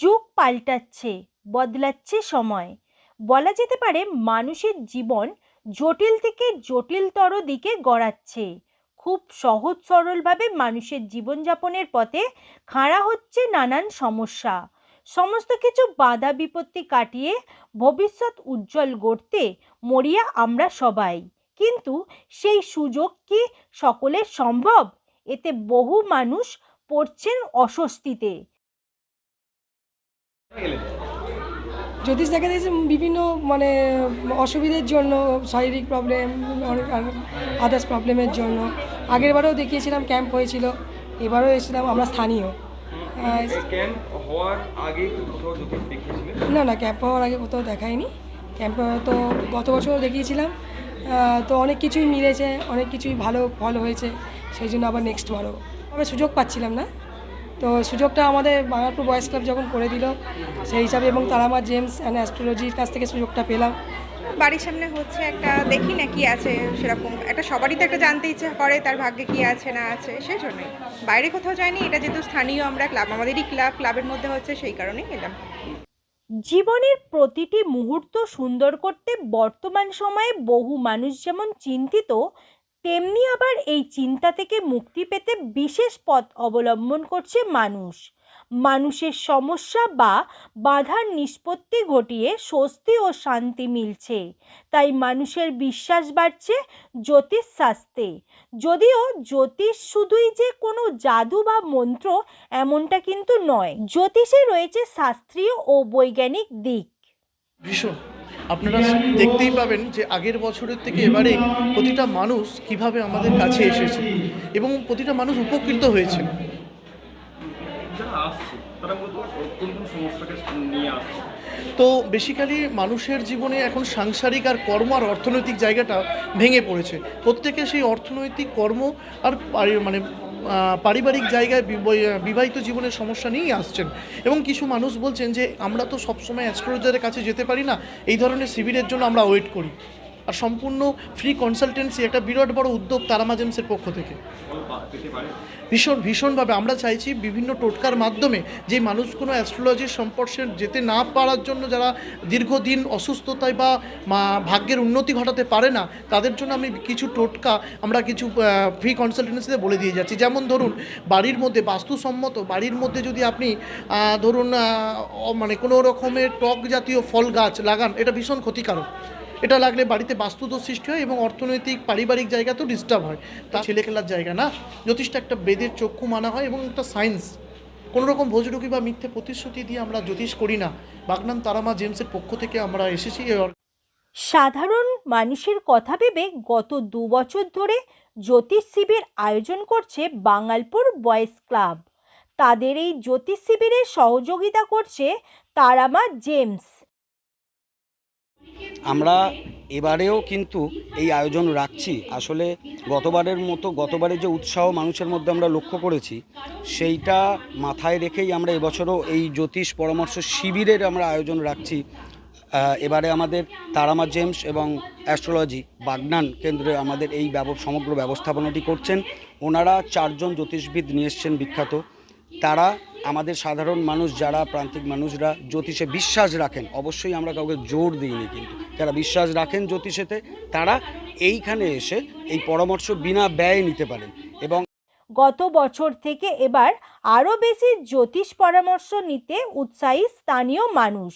যুগ পাল্টাচ্ছে, বদলাচ্ছে সময়। বলা যেতে পারে মানুষের জীবন জটিল থেকে জটিলতর দিকে গড়াচ্ছে। খুব সহজ সরলভাবে মানুষের জীবনযাপনের পথে খাড়া হচ্ছে নানান সমস্যা। সমস্ত কিছু বাধা বিপত্তি কাটিয়ে ভবিষ্যৎ উজ্জ্বল গড়তে মরিয়া আমরা সবাই। কিন্তু সেই সুযোগ কি সকলের সম্ভব? এতে বহু মানুষ পড়ছেন অস্বস্তিতে। জ্যোতিষ দেখা দিয়েছে বিভিন্ন মানে অসুবিধার জন্য শারীরিক প্রবলেম আদার্স প্রবলেমের জন্য আগের বারেও দেখিয়েছিলাম ক্যাম্প হয়েছিল এবারও এসেছিলাম আমরা স্থানীয়। ক্যাম্প হওয়ার আগে কোথাও না না ক্যাম্প হওয়ার আগে কোথাও দেখায়নি ক্যাম্প তো গত বছরও দেখিয়েছিলাম। তো অনেক কিছুই মিলেছে অনেক কিছুই ভালো ফল হয়েছে সেই জন্য আবার নেক্সট বারও। তবে সুযোগ পাচ্ছিলাম না। তো সুযোগটা আমাদের বাঙালপুর বয়েস ক্লাব যখন করে দিল সেই হিসাবে এবং তারামা জেমস অ্যান্ড অ্যাস্ট্রোলজির কাছ থেকে সুযোগটা পেলাম। বাড়ির সামনে হচ্ছে একটা দেখি না কি আছে সেরকম। একটা সবারই তো একটা জানতে ইচ্ছে করে তার ভাগ্যে কি আছে না আছে সেই জন্যই। বাইরে কোথাও যায়নি এটা যেহেতু স্থানীয় আমরা ক্লাব আমাদেরই ক্লাব ক্লাবের মধ্যে হচ্ছে সেই কারণেই এলাম। জীবনের প্রতিটি মুহূর্ত সুন্দর করতে বর্তমান সময়ে বহু মানুষ যেমন চিন্তিত তেমনি আবার এই চিন্তা থেকে মুক্তি পেতে বিশেষ পথ অবলম্বন করছে মানুষ। মানুষের সমস্যা বা বাধার নিষ্পত্তি ঘটিয়ে স্বস্তি ও শান্তি মিলছে। তাই মানুষের বিশ্বাস বাড়ছে জ্যোতিষ শাস্ত্রে যদিও জ্যোতিষ শুধুই যে কোনো জাদু বা মন্ত্র এমনটা কিন্তু নয়। জ্যোতিষে রয়েছে শাস্ত্রীয় ও বৈজ্ঞানিক দিক। ভীষণ। আপনারা দেখতেই পাবেন যে আগের বছরের থেকে এবারে প্রতিটা মানুষ কীভাবে আমাদের কাছে এসেছে এবং প্রতিটা মানুষ উপকৃত হয়েছে। তো বেসিক্যালি মানুষের জীবনে এখন সাংসারিক আর কর্ম আর অর্থনৈতিক জায়গাটা ভেঙে পড়েছে। প্রত্যেকে সেই অর্থনৈতিক কর্ম আর মানে পারিবারিক জায়গায় বিব- বিবাহিত জীবনের সমস্যা নিয়েই আসছেন। এবং কিছু মানুষ বলছেন যে, আমরা তো সবসময় অ্যাস্ট্রোলজারের কাছে যেতে পারি না, এই ধরনের শিবিরের জন্য আমরা ওয়েট করি। আর সম্পূর্ণ ফ্রি কনসালটেন্সি একটা বিরাট বড় উদ্যোগ তারামা জেমসের পক্ষ থেকে। ভীষণ, ভীষণভাবে আমরা চাইছি বিভিন্ন টোটকার মাধ্যমে যে মানুষ কোনো অ্যাস্ট্রোলজির সম্পর্কে যেতে না পারার জন্য যারা দীর্ঘদিন অসুস্থতায় বা ভাগ্যের উন্নতি ঘটাতে পারে না, তাদের জন্য আমি কিছু টোটকা আমরা কিছু ফ্রি কনসালটেন্সিতে বলে দিয়ে যাচ্ছি। যেমন ধরুন, বাড়ির মধ্যে বাস্তুসম্মত, বাড়ির মধ্যে যদি আপনি ধরুন মানে কোনো রকমের টক জাতীয় ফল গাছ লাগান, এটা ভীষণ ক্ষতিকারক। এটা লাগলে বাড়িতে বাস্তুদোষ সৃষ্টি হয় এবং অর্থনৈতিক, পারিবারিক জায়গা তো ডিস্টার্ব হয়। তা ছেলে খেলার জায়গা না। জ্যোতিষটা একটা বেদের চক্ষু মানা হয় এবং একটা সায়েন্স কোনো রকম ভোজরুকি বা মিথ্যে প্রতিশ্রুতি দিয়ে আমরা জ্যোতিষ করি না। বাগনান তারামা জেমসের পক্ষ থেকে আমরা এসেছি সাধারণ মানুষের কথা ভেবে গত দু বছর ধরে জ্যোতিষ শিবির আয়োজন করছে বাঙালপুর বয়েজ ক্লাব। তাদের এই জ্যোতিষ শিবিরে সহযোগিতা করছে তারামা জেমস। আমরা এবারেও কিন্তু এই আয়োজন রাখছি। আসলে গতবারের মতো, গতবারে যে উৎসাহ মানুষের মধ্যে আমরা লক্ষ্য করেছি, সেইটা মাথায় রেখেই আমরা এবছরও এই জ্যোতিষ পরামর্শ শিবিরের আমরা আয়োজন রাখছি। এবারে আমাদের তারামা জেমস এবং অ্যাস্ট্রোলজি বাগনান কেন্দ্রে আমাদের এই সমগ্র ব্যবস্থাপনাটি করছেন। ওনারা চারজন জ্যোতিষবিদ নিয়ে এসছেন বিখ্যাত। তারা আমাদের সাধারণ মানুষ, যারা প্রান্তিক মানুষরা জ্যোতিষে বিশ্বাস রাখেন, অবশ্যই আমরা কাউকে জোর দিইনি কিন্তু। যারা বিশ্বাস রাখেন জ্যোতিষেতে, তারা এইখানে এসে এই পরামর্শ বিনা ব্যয়ে নিতে পারেন। এবং গত বছর থেকে এবার আরও বেশি জ্যোতিষ পরামর্শ নিতে উৎসাহী স্থানীয় মানুষ।